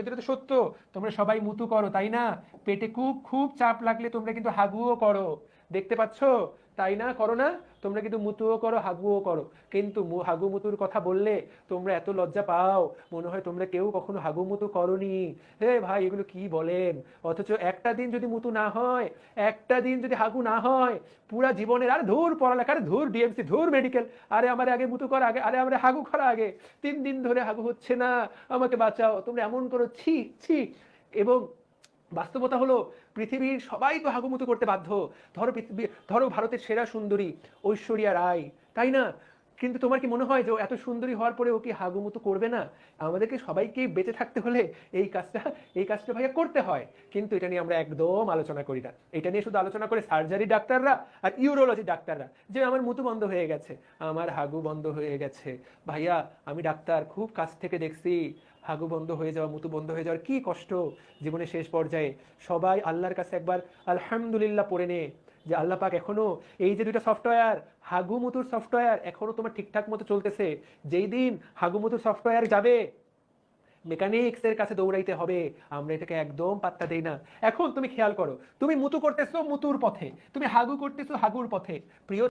এটা তো সত্য, তোমরা সবাই মুতু করো, তাই না? পেটে খুব খুব চাপ লাগলে তোমরা কিন্তু হাগুও করো। দেখতে পাচ্ছ? তাই না? করো না? তোমরা কিন্তু মুতুও করো, হাগুও করো। কিন্তু হাগু মুতুর কথা বললে তোমরা এত লজ্জা পাও। মনে হয় তোমরা কেউ কখনো হাগু মুতু করনি। হে ভাই, এগুলো কি বলেন? অথচ একটা দিন যদি মুতু না হয়, একটা দিন যদি হাগু না হয়, পুরা জীবনের আর ধুর পড়ালেখার, ধুর ডিএমসি, ধুর মেডিকেল। আরে, আমার আগে মুতু করা, আগে আরে, আমার হাগু করা আগে। তিন দিন ধরে হাগু হচ্ছে না। আমাকে বাঁচাও। তোমরা এমন করো, ছি ছি। এবং বাস্তবতা হলো পৃথিবীর সবাই তো হাগুমুতু করতে বাধ্য। ধরো ধরো ভারতের সেরা সুন্দরী ঐশ্বরিয়া রায়। তাই না? কিন্তু তোমার কি মনে হয় যে এত সুন্দরী হওয়ার পরে ও কি হাগুমুতু করবে না? আমাদেরকে সবাইকে বেঁচে থাকতে হলে এই কাজটা এই কাজটা ভাইয়া করতে হয়। কিন্তু এটা নিয়ে আমরা একদম আলোচনা করি না। এটা নিয়ে শুধু আলোচনা করে সার্জারি ডাক্তাররা আর ইউরোলজি ডাক্তাররা, যে আমার মুতু বন্ধ হয়ে গেছে, আমার হাগু বন্ধ হয়ে গেছে। ভাইয়া, আমি ডাক্তার, খুব কাছ থেকে দেখছি। হাগু বন্ধ হয়ে যাওয়া, মুতু বন্ধ হয়ে যাওয়ার কি কষ্ট? জীবনের শেষ পর্যায়ে সবাই আল্লাহর কাছে একবার আলহামদুলিল্লাহ পড়ে নে। যে আল্লাহ পাক এখনও এই যে দুইটা সফটওয়্যার হাগুমুতুর সফটওয়্যার এখনও তোমার ঠিকঠাক মতো চলতেছে। যেই দিন হাগুমুতুর সফটওয়্যার যাবে মেকানিক্স এর কাছে দৌড়াইতে হবে। আমরা এটাকে একদম পাত্তা দেই না। এখন তুমি খেয়াল করো, তুমি মুতু করতেছো মুতুর পথে, তুমি হাগু করতেছো হাগুর পথে। প্রিয়